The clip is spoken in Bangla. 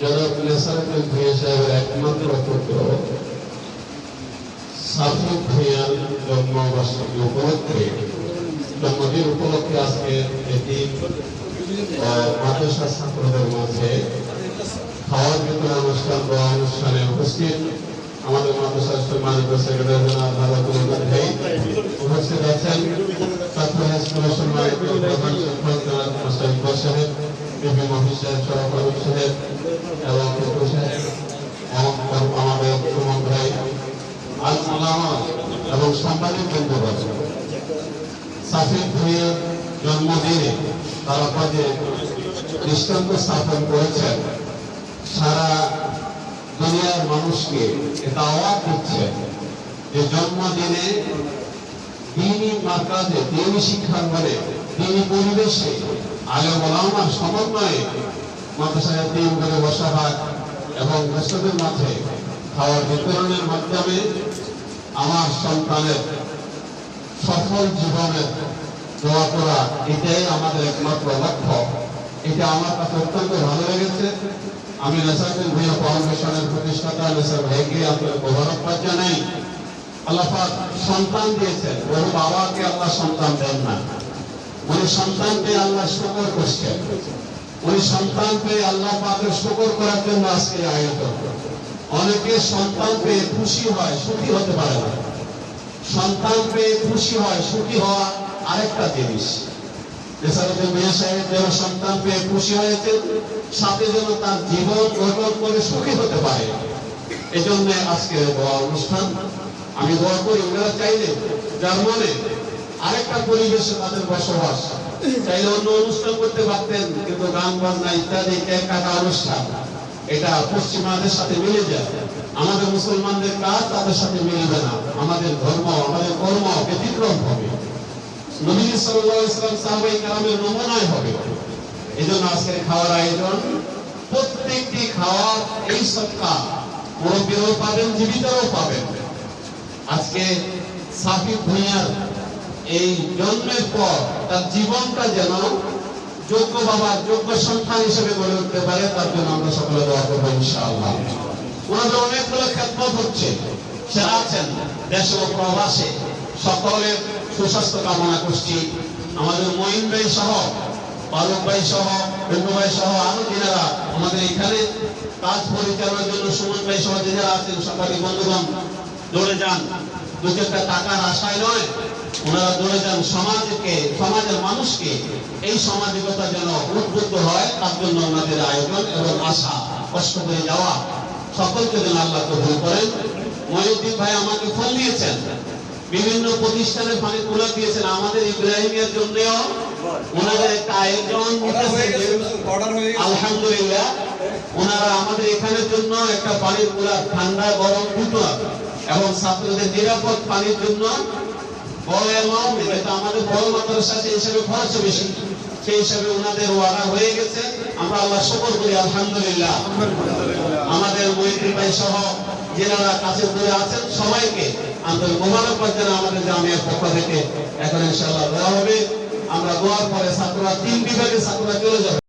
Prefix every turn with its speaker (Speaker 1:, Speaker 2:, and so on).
Speaker 1: জনাব নেসারুদ্দিন সাহেবের একমাত্র পুত্র সাফিক ভূঁইয়ার জন্মবার্ষিকী উপলক্ষে, জন্মদিন উপলক্ষে আজকে এটি মাদ্রাসা ছাত্রদের মাঝে খাওয়ার বিতরণ অনুষ্ঠান বা অনুষ্ঠানে উপস্থিত। আমাদের মাদ্রাসার সম্মানিত সেক্রেটারি জনাব ভারতুল ভাই উপস্থিত আছেন। ছাত্র হাইস্কুলের সম্মানিত প্রধান শিক্ষক সাহেব বিপি আলম সাহেব এবং এবং আমাদের সুমন ভাই আল আলামা এবং সাংবাদিক বন্ধুবর্গ সাফিক ভুঁইয়ার জন্মদিনে তারা পদে দৃষ্টান্ত স্থাপন করেছেন। সারা দুনিয়ার মানুষকে এটা অবাক দিচ্ছে যে জন্মদিনে দিনই মার্কাজে দিনই শিক্ষাঙ্গনে দিনই পরিবেশে আলে ওলামার সমন্বয়ে মাদ্রাসায় তিন করে বসা হয় এবং দর্শকদের মাঝে খাওয়ার বিতরণের মাধ্যমে আমার সন্তানের সফল জীবনের দোয়া করা, এটাই আমাদের একমাত্র লক্ষ্য। এটা আমার কাছে অত্যন্ত ভালো লেগেছে। আমি নেসারুদ্দিন ভূঁইয়া ফাউন্ডেশনের প্রতিষ্ঠাতা, নেসার ভাইকে আপনার মোবারকবাদ জানাই। আল্লাহ সন্তান দিয়েছেন। ওর বাবাকে আল্লাহ সন্তান দেন না। উনি সন্তান পেয়ে আল্লাহ শুকর করছেন। উনি সন্তান পেয়ে আল্লাহ পাকের শুকর করার জন্য আজকে এই আয়োজন। অনেকে সন্তান পেয়ে খুশি হয়, সুখী হতে পারে না। সন্তান পেয়ে খুশি হয়, সুখী হওয়া আরেকটা জিনিস। নেসারুদ্দিন মিয়া সাহেব যেন সন্তান পেয়ে খুশি হয়েছে, সাথে যেন তার জীবন গঠন করে সুখী হতে পারে। এজন্য আজকে দোয়া অনুষ্ঠান, আমি দোয়া করি, ওনারা চাইলে জার্মানে আরেকটা পরিবেশে তাদের বসবাস। চাইলে অন্য অনুষ্ঠান করতে পারতেন, কিন্তু গান বাজনা ইত্যাদি কেক অনুষ্ঠান, এটা পশ্চিমাদের সাথে মিলে যায়। আমাদের মুসলমানদের কাজ তাদের সাথে মিলবে না। আমাদের ধর্ম, আমাদের কর্ম ব্যতিক্রম হবে। নবী সাহাবায়ে কেরামের নমুনায় হবে। এজন্য আজকের খাওয়ার আয়োজন, প্রত্যেকটি এই মুরব্বীরাও পাবেন পাবেন। আজকে সাফিক ভূঁইয়ার এই জন্মের পর তার জীবনটা যেন যোগ্য বাবা যোগ্য সন্তান হিসেবে গড়ে উঠতে পারে, তার জন্য আমরা সকলে দোয়া করব ইনশাআল্লাহ। ওনাদের অনেকগুলো খেদমত হচ্ছে। সে আছেন দেশে ও প্রবাসে। সকলের সুস্বাস্থ্য কামনা করছি। আমাদের মঈন ভাই সহ, ফারুক ভাই সহ বন্ধু ভাই সহ, আরও যারা আমাদের এখানে কাজ পরিচালনার জন্য সুমন ভাই সহ যারা আছেন সাংবাদিক বন্ধুগণ, দৌড়ে যান। দু চারটা টাকার আশায় নয় ওনারা দৌড়ে যান সমাজকে, সমাজের মানুষকে এই সামাজিকতা যেন উদ্বুদ্ধ হয়, তার জন্য ওনাদের আয়োজন এবং আশা কষ্ট করে যাওয়া সকলকে যেন আল্লাহ কবুল করেন। মহিউদ্দিন ভাই আমাকে ফোন দিয়েছেন। বিভিন্ন প্রতিষ্ঠানে ফানি তুলে দিয়েছেন, আমাদের ইব্রাহিমের জন্যও। ওনাদের একটা আয়োজন আলহামদুলিল্লাহ, ওনারা আমাদের এখানের জন্য একটা পানির কুলার, ঠান্ডা, গরম, দুটো। এবং ছাত্রদের নিরাপদ পানির জন্য বড় এটা আমাদের বড় মাদ্রাসা, সেই হিসাবে খরচ বেশি। সেই হিসাবে ওনাদের ওয়াদা হয়ে গেছে। আমরা আল্লাহ করি, আলহামদুলিল্লাহ। আমাদের মহিদ্দিন ভাই সহ যারা কাছে দূরে আছেন, সবাইকে আন্তরিক মোবারকবাদ আমাদের জামিয়ার পক্ষ থেকে। এখন দেওয়া হবে। আমরা দোয়ার পরে ছাত্ররা, তিন বিভাগে ছাত্ররা চলে যাবে।